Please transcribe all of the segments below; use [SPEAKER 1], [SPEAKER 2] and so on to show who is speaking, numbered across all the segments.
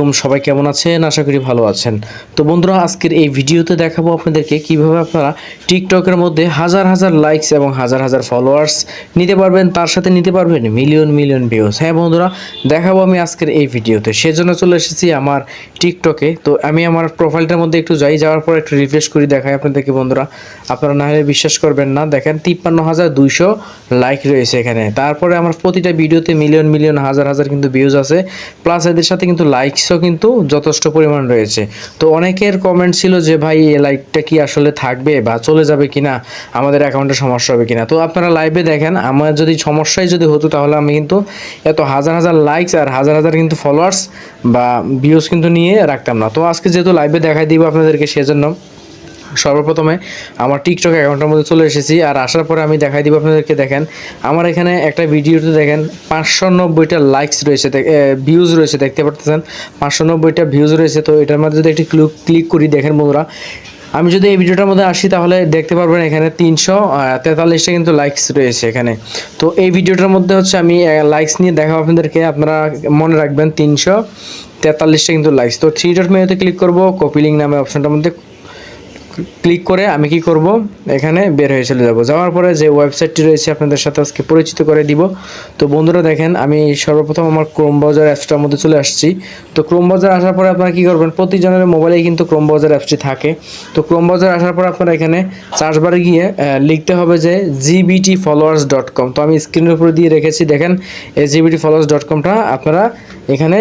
[SPEAKER 1] তোম সবাই কেমন আছেন? আশা করি ভালো আছেন। তো বন্ধুরা, আজকের এই ভিডিওতে দেখাবো আপনাদেরকে কীভাবে আপনারা টিকটকের মধ্যে হাজার হাজার লাইকস এবং হাজার হাজার ফলোয়ার্স নিতে পারবেন। তার সাথে নিতে পারবেন মিলিয়ন মিলিয়ন ভিউজ হ্যাঁ বন্ধুরা, দেখাবো আমি আজকের এই ভিডিওতে। সেজন্য চলে এসেছি আমার টিকটকে। তো আমি আমার প্রোফাইলটার মধ্যে একটু যাই, যাওয়ার পর একটু রিফ্রেশ করে, দেখাই আপনাদেরকে বন্ধুরা। আপনারা না হলে বিশ্বাস করবেন না। দেখেন, তিপ্পান্ন হাজার দুইশো লাইক রয়েছে এখানে। তারপরে আমার প্রতিটা ভিডিওতে মিলিয়ন মিলিয়ন হাজার হাজার কিন্তু ভিউজ আছে। প্লাস এদের সাথে কিন্তু লাইকসও কিন্তু যথেষ্ট পরিমাণ রয়েছে। তো অনেকের কমেন্ট ছিল যে, ভাই, এই লাইকটা কি আসলে থাকবে বা চলে যাবে কি না আমাদের অ্যাকাউন্টে সমস্যা হবে কি না তো আপনারা লাইভে দেখেন, আমার যদি সমস্যাই যদি হতো, তাহলে আমি কিন্তু এত হাজার হাজার লাইকস আর হাজার হাজার কিন্তু ফলোয়ার্স বা ভিউজ কিন্তু নিয়ে রাখতাম না। তো আজকে যেহেতু লাইভে দেখাই দিব আপনাদেরকে, সেজন্য সর্বপ্রথমে আমার টিকটক অ্যাকাউন্টের মধ্যে চলে এসেছি আর আসার পরে আমি দেখাই দিব আপনাদেরকে, দেখেন। আমার এখানে একটা ভিডিওতে দেখেন পাঁচশো নব্বইটা লাইকস রয়েছে ভিউজ রয়েছে, দেখতে পারতেছেন? পাঁচশো নব্বইটা ভিউজ রয়েছে, তো এটার মধ্যে যদি একটি ক্লিক ক্লিক করি, দেখেন বন্ধুরা, আমি যদি এই ভিডিওটার মধ্যে আসি তাহলে দেখতে পারবেন এখানে তিনশো তেতাল্লিশটা কিন্তু লাইকস রয়েছে এখানে। তো এই ভিডিওটার মধ্যে হচ্ছে আমি লাইকস নিয়ে দেখাবো আপনাদেরকে, আপনারা মনে রাখবেন তিনশো তেতাল্লিশটা কিন্তু লাইকস তো থ্রি ডট মেনুতে ক্লিক করব কপি লিঙ্ক নামে অপশনটার মধ্যে ক্লিক করে আমি কি করব? এখানে বের হয়ে চলে যাব। যাওয়ার পরে যে ওয়েবসাইটটি রয়েছে আপনাদের সাথে আজকে পরিচিত করে দিব। তো বন্ধুরা দেখেন, আমি সর্বপ্রথম আমার ক্রোম ব্রাউজার অ্যাপসটার মধ্যে চলে আসছি। তো ক্রোম ব্রাউজার আসার পরে আপনারা কি করবেন? প্রতিজনের মোবাইলেই কিন্তু ক্রোম ব্রাউজার অ্যাপসটি থাকে। তো ক্রোম ব্রাউজার আসার পর আপনারা এখানে সার্চ গিয়ে লিখতে হবে যে জিবিটি ফলোয়ার্স ডট কম তো আমি স্ক্রিনের উপরে দিয়ে রেখেছি। দেখেন, এই জিবিটি ফলোয়ার্স ডট কমটা আপনারা এখানে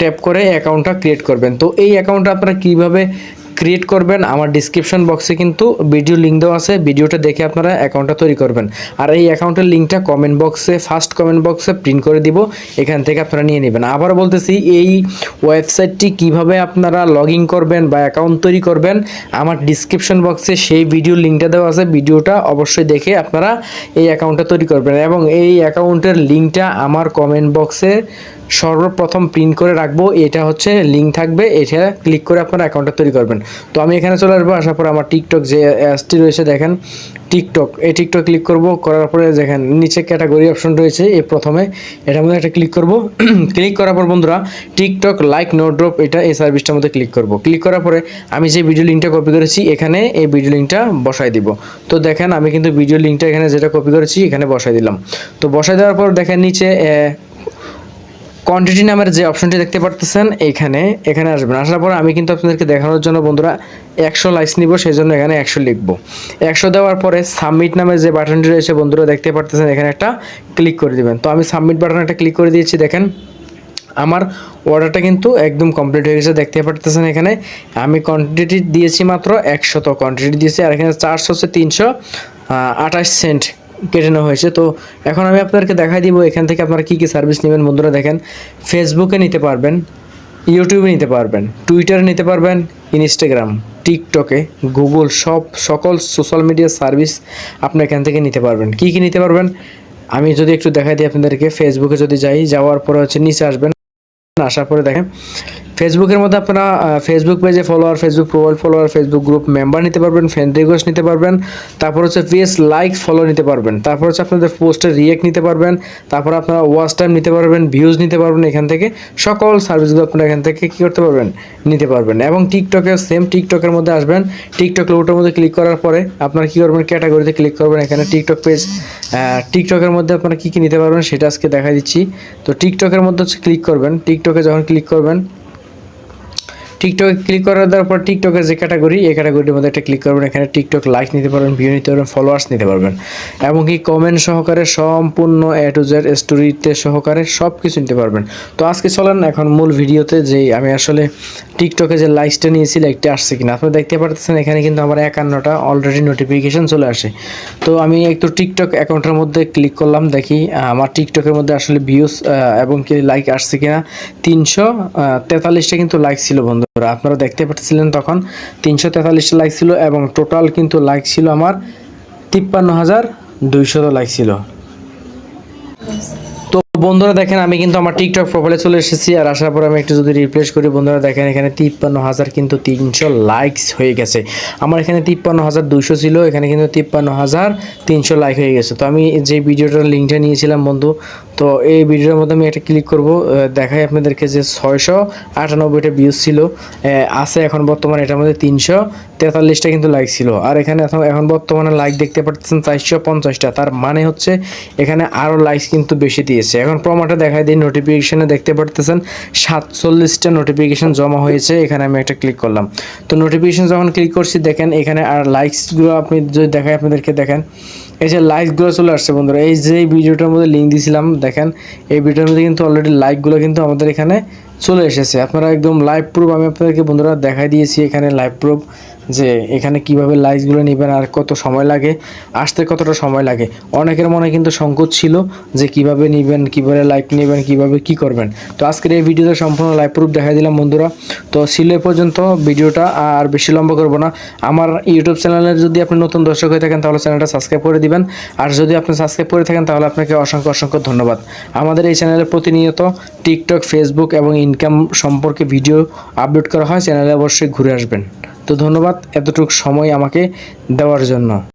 [SPEAKER 1] ট্যাপ করে অ্যাকাউন্টটা ক্রিয়েট করবেন। তো এই অ্যাকাউন্টটা আপনারা কীভাবে ক্রিয়েট করবেন, আমার ডিসক্রিপশন বক্সে কিন্তু ভিডিও লিঙ্ক দেওয়া আছে ভিডিওটা দেখে আপনারা অ্যাকাউন্টটা তৈরি করবেন। আর এই অ্যাকাউন্টের লিঙ্কটা কমেন্ট বক্সে ফার্স্ট কমেন্ট বক্সে প্রিন্ট করে দিব, এখান থেকে আপনারা নিয়ে নেবেন। আবার বলতেছি, এই ওয়েবসাইটটি কীভাবে আপনারা লগ ইন করবেন বা অ্যাকাউন্ট তৈরি করবেন, আমার ডিসক্রিপশন বক্সে সেই ভিডিও লিঙ্কটা দেওয়া আছে ভিডিওটা অবশ্যই দেখে আপনারা এই অ্যাকাউন্টটা তৈরি করবেন। এবং এই অ্যাকাউন্টের লিঙ্কটা আমার কমেন্ট বক্সে সর্বপ্রথম প্রিন্ট করে রাখব, এটা হচ্ছে লিঙ্ক থাকবে, এটা ক্লিক করে আপনারা অ্যাকাউন্টটা তৈরি করবেন। তো আমি এখানে চলে আসব, আসার পর আমার টিকটক যে অ্যাপসটি রয়েছে, দেখেন টিকটক এই টিকটক ক্লিক করব, করার পরে দেখেন, নিচে ক্যাটাগরি অপশন রয়েছে, এই প্রথমে এটার মধ্যে একটা ক্লিক করব। ক্লিক করার পর বন্ধুরা টিকটক লাইক নো ড্রপ এটা এই সার্ভিসটার মধ্যে ক্লিক করব। ক্লিক করার পরে আমি যে ভিডিও লিঙ্কটা কপি করেছি, এখানে এই ভিডিও লিঙ্কটা বসাই দিব। তো দেখেন, আমি কিন্তু ভিডিও লিঙ্কটা এখানে যেটা কপি করেছি, এখানে বসাই দিলাম। তো বসাই দেওয়ার পর দেখেন, নিচে কোয়ান্টিটি নামের যে অপশনটি দেখতে পারতেছেন এখানে এখানে আসবেন। আসার পর আমি কিন্তু আপনাদেরকে দেখানোর জন্য বন্ধুরা একশো লাইস নিব সেই জন্য এখানে একশো লিখব। একশো দেওয়ার পরে সাবমিট নামের যে বাটনটি রয়েছে বন্ধুরা, দেখতে পারতেছেন, এখানে একটা ক্লিক করে দিবেন। তো আমি সাবমিট বাটন একটা ক্লিক করে দিয়েছি, দেখেন। আমার অর্ডারটা কিন্তু একদম কমপ্লিট হয়ে গেছে, দেখতে পারতেছেন এখানে। আমি কোয়ান্টিটি দিয়েছি মাত্র একশত কোয়ান্টিটি দিয়েছি, আর এখানে চার্জ হচ্ছে তিনশো আঠাশ সেন্ট কেটে নেওয়া হয়েছে। তো এখন আমি আপনাদেরকে দেখাই দিব এখান থেকে আপনারা কী কী সার্ভিস নেবেন। বন্ধুরা দেখেন ফেসবুকে নিতে পারবেন ইউটিউবে নিতে পারবেন টুইটারে নিতে পারবেন ইনস্টাগ্রাম টিকটকে গুগল সব সকল সোশ্যাল মিডিয়া সার্ভিস আপনি এখান থেকে নিতে পারবেন। কী কী নিতে পারবেন? আমি যদি একটু দেখাই দিই আপনাদেরকে ফেসবুকে যদি যাই, যাওয়ার পরে হচ্ছে নিচে আসবেন, আসার পরে দেখেন ফেসবুকের মধ্যে আপনারা ফেসবুক পেজে follower Facebook profile follower Facebook group member নিতে পারবেন ফ্রেন্ড রিকোয়েস্ট নিতে পারবেন। তারপর হচ্ছে পেজ লাইক ফলো নিতে পারবেন। তারপর হচ্ছে আপনাদের পোস্টের রিয়েক্ট নিতে পারবেন। তারপর আপনারা ওয়াচ টাইম নিতে পারবেন ভিউজ নিতে পারবেন এখান থেকে। সকল সার্ভিসগুলো আপনারা এখান থেকে কী করতে পারবেন? নিতে পারবেন। এবং টিকটকে সেম টিকটকের মধ্যে আসবেন। টিকটক লোগোটার মধ্যে ক্লিক করার পরে আপনারা কী করবেন? ক্যাটাগরিতে ক্লিক করবেন এখানে টিকটক পেজ টিকটকের মধ্যে আপনারা কী কী নিতে পারবেন সেটা আজকে দেখা দিচ্ছি। তো টিকটকের মধ্যে হচ্ছে ক্লিক করবেন। টিকটকে যখন ক্লিক করবেন টিকটকে ক্লিক করার দেওয়ার পর টিকটকের যে ক্যাটাগরি এই ক্যাটাগরির মধ্যে একটা ক্লিক করবেন। এখানে টিকটক লাইক নিতে পারবেন ভিউ নিতে পারবেন ফলোয়ার্স নিতে পারবেন। এবং কি কমেন্ট সহকারে সম্পূর্ণ এ টু জেড স্টোরিতে সহকারে সব কিছু নিতে পারবেন। তো আজকে চলেন এখন মূল ভিডিওতে যে আমি আসলে টিকটকে যে লাইকসটা নিয়েছি লাইকটা আসছে কিনা। আপনারা দেখতে পারতেছেন এখানে কিন্তু আমার একান্নটা অলরেডি নোটিফিকেশন চলে আসে। তো আমি একটু টিকটক অ্যাকাউন্টের মধ্যে ক্লিক করলাম, দেখি আমার টিকটকের মধ্যে আসলে ভিউস এবং কি লাইক আসছে কিনা। তিনশো তেতাল্লিশটা কিন্তু লাইক ছিল বন্ধুরা আপনারা দেখতে পাচ্ছিলেন তখন তিনশো তেতাল্লিশটা লাইক ছিল এবং টোটাল কিন্তু লাইক ছিল আমার তিপ্পান্ন হাজার দুইশত লাইক ছিল। তো বন্ধুরা দেখেন, আমি কিন্তু আমার টিকটক প্রোফাইলে চলে এসেছি আর আসার পর আমি একটু যদি রিপ্লেস করি, বন্ধুরা দেখেন, এখানে তিপ্পান্ন হাজার কিন্তু তিনশো লাইকস হয়ে গেছে। আমার এখানে তিপ্পান্ন হাজার দুইশো ছিল, এখানে কিন্তু তিপ্পান্ন হাজার তিনশো লাইক হয়ে গেছে। তো আমি যে ভিডিওটার লিঙ্কটা নিয়েছিলাম, বন্ধু তো এই ভিডিওর মধ্যে আমি একটা ক্লিক করব দেখাই আপনাদেরকে যে ছয়শো আটানব্বইটা ভিউজ ছিল আছে এখন বর্তমানে এটার মধ্যে তিনশো, তেতাল্লিশটা কিন্তু লাইক ছিল। আর এখানে এখন বর্তমানে লাইক দেখতে পাচ্ছেন চারশো পঞ্চাশটা, তার মানে হচ্ছে এখানে আরও লাইকস কিন্তু বেশি দিয়েছে। এখন প্রমাণটা দেখাই দিই নোটিফিকেশনে দেখতে পারতেছেন সাতচল্লিশটা নোটিফিকেশন জমা হয়েছে, এখানে আমি একটা ক্লিক করলাম। তো নোটিফিকেশন যখন ক্লিক করছি, দেখেন এখানে আর লাইকসগুলো আপনি যদি দেখাই, আপনাদেরকে দেখেন। এই যে লাইকগুলো চলে আসছে বন্ধুরা, এই যে ভিডিওটার মধ্যে লিঙ্ক দিয়েছিলাম দেখেন। এই ভিডিওর মধ্যে কিন্তু অলরেডি লাইকগুলো কিন্তু আমাদের এখানে চলে এসেছে। আপনারা একদম লাইভ প্রুফ আমি আপনাদেরকে বন্ধুরা দেখাই দিয়েছি এখানে লাইভ প্রুফ যে এখানে কীভাবে লাইকসগুলো নেবেন আর কত সময় লাগে, আসতে কতটা সময় লাগে। অনেকের মনে কিন্তু সংকোচ ছিল যে কীভাবে নেবেন, কীভাবে লাইক নেবেন, কীভাবে কি করবেন। তো আজকের এই ভিডিওতে সম্পূর্ণ লাইভ প্রুফ দেখাই দিলাম বন্ধুরা। তো ছিল পর্যন্ত ভিডিওটা, আর বেশি লম্বা করব না। আমার ইউটিউব চ্যানেলে যদি আপনি নতুন দর্শক হয়ে থাকেন, তাহলে চ্যানেলটা সাবস্ক্রাইব করে দিবেন। আর যদি আপনি সাবস্ক্রাইব করে থাকেন, তাহলে আপনাকে অসংখ্য অসংখ্য ধন্যবাদ। আমাদের এই চ্যানেলে প্রতিনিয়ত টিকটক ফেসবুক এবং ইনকাম সম্পর্কে ভিডিও আপলোড করা হয়, চ্যানেলে অবশ্যই ঘুরে আসবেন। তো ধন্যবাদ, এতটুকু সময় আমাকে দেওয়ার জন্য।